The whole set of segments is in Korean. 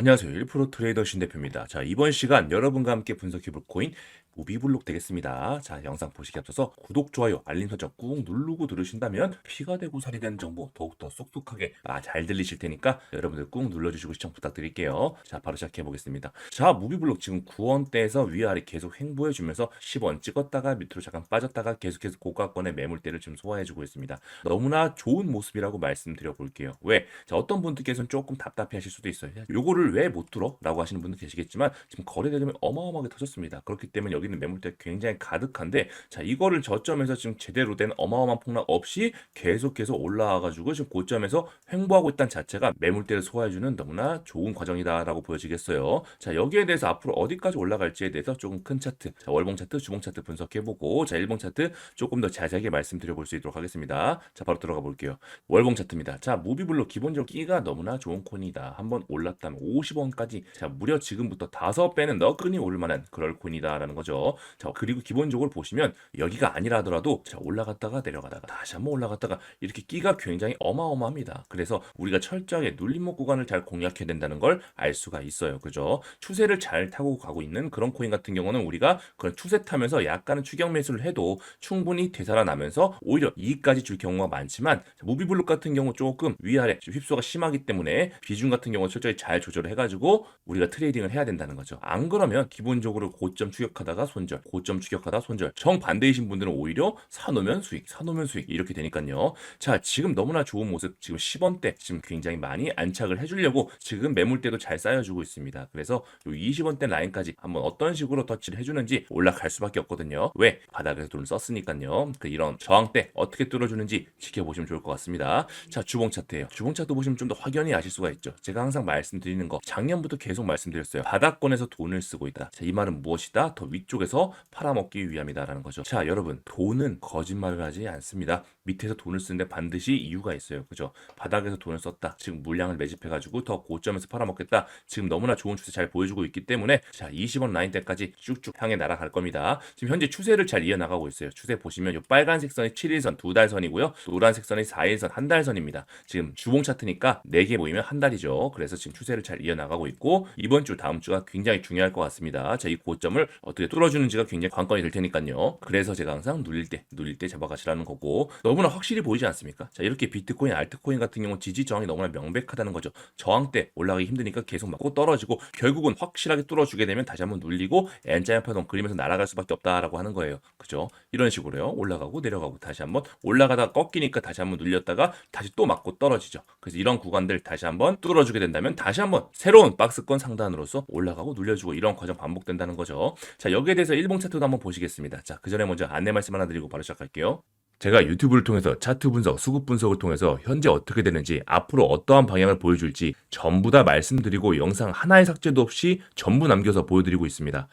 안녕하세요. 1프로 트레이더 신 대표입니다. 자, 이번 시간 여러분과 함께 분석해 볼 코인 무비블록 되겠습니다. 자, 영상 보시기 앞서서 구독, 좋아요, 알림 설정 꾹 누르고 들으신다면 피가 되고 살이 되는 정보 더욱더 쏙쏙하게 아, 잘 들리실 테니까 여러분들 꾹 눌러주시고 시청 부탁드릴게요. 자, 바로 시작해 보겠습니다. 자, 무비블록 지금 9원대에서 위아래 계속 횡보해 주면서 10원 찍었다가 밑으로 잠깐 빠졌다가 계속해서 고가권의 매물대를 지금 소화해 주고 있습니다. 너무나 좋은 모습이라고 말씀드려 볼게요. 왜? 자, 어떤 분들께서는 조금 답답해 하실 수도 있어요. 요거를 왜 못 들어? 라고 하시는 분들 계시겠지만 지금 거래대금이 어마어마하게 터졌습니다. 그렇기 때문에 여기는 매물대 굉장히 가득한데 자, 이거를 저점에서 지금 제대로 된 어마어마한 폭락 없이 계속해서 올라와가지고 지금 고점에서 횡보하고 있다는 자체가 매물대를 소화해주는 너무나 좋은 과정이다라고 보여지겠어요. 자, 여기에 대해서 앞으로 어디까지 올라갈지에 대해서 조금 큰 차트, 자, 월봉 차트, 주봉 차트 분석해보고 자, 일봉 차트 조금 더 자세하게 말씀드려 볼 수 있도록 하겠습니다. 자, 바로 들어가 볼게요. 월봉 차트입니다. 자, 무비블로 기본적으로 끼가 너무나 좋은 코인이다. 한번 올랐다면 50원까지 자, 무려 지금부터 5배는 너끈히 오를 만한 그럴 코인이다라는 거죠. 자, 그리고 기본적으로 보시면 여기가 아니라 하더라도 자, 올라갔다가 내려가다가 다시 한번 올라갔다가 이렇게 끼가 굉장히 어마어마합니다. 그래서 우리가 철저하게 눌림목 구간을 잘 공략해야 된다는 걸 알 수가 있어요. 그죠? 추세를 잘 타고 가고 있는 그런 코인 같은 경우는 우리가 그런 추세 타면서 약간은 추격 매수를 해도 충분히 되살아나면서 오히려 이익까지 줄 경우가 많지만 무비블록 같은 경우 조금 위아래 휩소가 심하기 때문에 비중 같은 경우 철저히 잘 조절 을 해가지고 우리가 트레이딩을 해야 된다는 거죠. 안 그러면 기본적으로 고점 추격하다가 손절, 고점 추격하다 손절. 정 반대이신 분들은 오히려 사놓으면 수익, 사놓으면 수익 이렇게 되니까요. 자, 지금 너무나 좋은 모습 지금 10원대 지금 굉장히 많이 안착을 해주려고 지금 매물대도 잘 쌓여주고 있습니다. 그래서 요 20원대 라인까지 한번 어떤 식으로 터치를 해주는지 올라갈 수밖에 없거든요. 왜? 바닥에서 돈을 썼으니까요. 그 이런 저항대 어떻게 뚫어주는지 지켜보시면 좋을 것 같습니다. 자, 주봉 차트예요. 주봉 차트 보시면 좀 더 확연히 아실 수가 있죠. 제가 항상 말씀드리는 거 작년부터 계속 말씀드렸어요. 바닥권에서 돈을 쓰고 있다. 자, 이 말은 무엇이다? 더 위쪽에서 팔아먹기 위함이다라는 거죠. 자, 여러분 돈은 거짓말을 하지 않습니다. 밑에서 돈을 쓰는데 반드시 이유가 있어요. 그죠? 바닥에서 돈을 썼다. 지금 물량을 매집해가지고 더 고점에서 팔아먹겠다. 지금 너무나 좋은 추세 잘 보여주고 있기 때문에 자 20원 라인 때까지 쭉쭉 향해 날아갈 겁니다. 지금 현재 추세를 잘 이어나가고 있어요. 추세 보시면 이 빨간색 선이 7일선 두 달선이고요. 노란색 선이 4일선 한 달선입니다. 지금 주봉 차트니까 4개 보이면 한 달이죠. 그래서 지금 추세를 잘 이어나가고 있고 이번 주 다음 주가 굉장히 중요할 것 같습니다. 자 이 고점을 어떻게 뚫어주는지가 굉장히 관건이 될 테니까요. 그래서 제가 항상 눌릴 때 눌릴 때 잡아가시라는 거고 너무나 확실히 보이지 않습니까? 자 이렇게 비트코인, 알트코인 같은 경우 지지 저항이 너무나 명백하다는 거죠. 저항 때 올라가기 힘드니까 계속 맞고 떨어지고 결국은 확실하게 뚫어주게 되면 다시 한번 눌리고 N자형 파동 그리면서 날아갈 수밖에 없다라고 하는 거예요. 그죠? 이런 식으로요. 올라가고 내려가고 다시 한번 올라가다 꺾이니까 다시 한번 눌렸다가 다시 또 맞고 떨어지죠. 그래서 이런 구간들 다시 한번 뚫어주게 된다면 다시 한번 새로운 박스권 상단으로서 올라가고 눌려주고 이런 과정 반복된다는 거죠. 자 여기에 대해서 일봉 차트도 한번 보시겠습니다. 자 그 전에 먼저 안내 말씀 하나 드리고 바로 시작할게요. 제가 유튜브를 통해서 차트 분석, 수급 분석을 통해서 현재 어떻게 되는지, 앞으로 어떠한 방향을 보여줄지 전부 다 말씀드리고 영상 하나의 삭제도 없이 전부 남겨서 보여드리고 있습니다.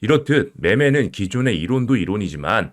이렇듯 매매는 기존의 이론도 이론이지만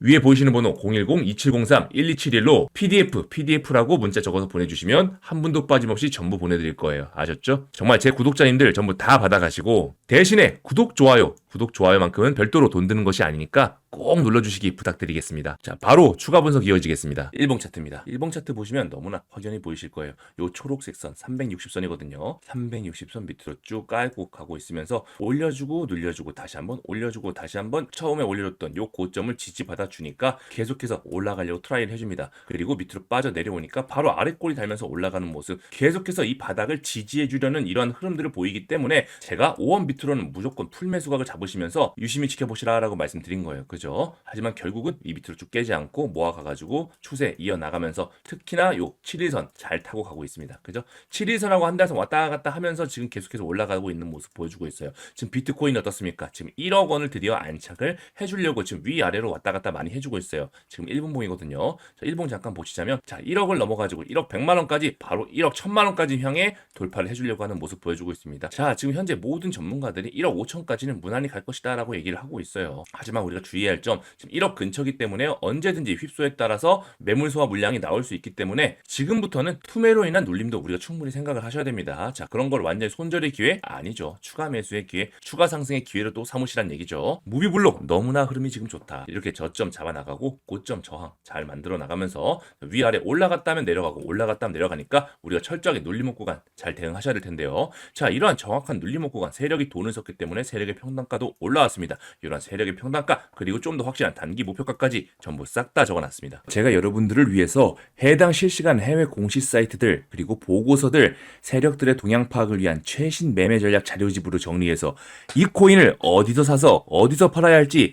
위에 보이시는 번호 010-2703-1271로 PDF, PDF라고 문자 적어서 보내주시면 한 분도 빠짐없이 전부 보내드릴 거예요. 아셨죠? 정말 제 구독자님들 전부 다 받아가시고 대신에 구독, 좋아요, 구독, 좋아요만큼은 별도로 돈 드는 것이 아니니까 꼭 눌러주시기 부탁드리겠습니다. 자, 바로 추가 분석 이어지겠습니다. 1봉 차트입니다. 1봉 차트 보시면 너무나 확연히 보이실 거예요. 요 초록색 선 360선이거든요. 360선 밑으로 쭉 깔고 가고 있으면서 올려주고 눌려주고 다시 한번 올려주고 다시 한번 처음에 올려줬던 요 고점을 지지받아 주니까 계속해서 올라가려고 트라이를 해줍니다. 그리고 밑으로 빠져 내려오니까 바로 아래 꼬리 달면서 올라가는 모습 계속해서 이 바닥을 지지해 주려는 이러한 흐름들을 보이기 때문에 제가 5원 밑으로는 무조건 풀매 수각을 잡으시면서 유심히 지켜보시라라고 말씀드린 거예요. 그죠? 하지만 결국은 이 밑으로 쭉 깨지 않고 모아가가지고 추세 이어나가면서 특히나 요 7일선 잘 타고 가고 있습니다. 그죠? 7일선하고 한 달선 왔다 갔다 하면서 지금 계속해서 올라가고 있는 모습 보여주고 있어요. 지금 비트코인 어떻습니까? 지금 1억 원을 드디어 안착을 해주려고 지금 위아래로 왔다 갔다 많이 해주고 있어요. 지금 1분봉이거든요. 자, 1분 잠깐 보시자면 자 1억을 넘어가지고 1억 100만 원까지 바로 1억 1000만 원까지 향해 돌파를 해주려고 하는 모습 보여주고 있습니다. 자 지금 현재 모든 전문가들이 1억 5천까지는 무난히 갈 것이다라고 얘기를 하고 있어요. 하지만 우리가 주의해야 할 점 지금 1억 근처기 때문에 언제든지 휩소에 따라서 매물 소화 물량이 나올 수 있기 때문에 지금부터는 투매로 인한 눌림도 우리가 충분히 생각을 하셔야 됩니다. 자 그런 걸 완전히 손절의 기회 아니죠. 추가 매수의 기회, 추가 상승의 기회를 또 삼으시란 얘기죠. 무비블록 너무나 흐름이 지금 좋다. 이렇게 저점 잡아 나가고 고점 저항 잘 만들어 나가면서 위아래 올라갔다면 내려가고 올라갔다면 내려가니까 우리가 철저하게 눌림목 구간 잘 대응하셔야 될 텐데요. 자 이러한 정확한 눌림목 구간 세력이 돈을 썼기 때문에 세력의 평단가도 올라왔습니다. 이러한 세력의 평단가 그리고 좀 더 확실한 단기 목표가까지 전부 싹 다 적어놨습니다. 제가 여러분들을 위해서 해당 실시간 해외 공시 사이트들 그리고 보고서들 세력들의 동향 파악을 위한 최신 매매 전략 자료집으로 정리해서 이 코인을 어디서 사서 어디서 팔아야 할지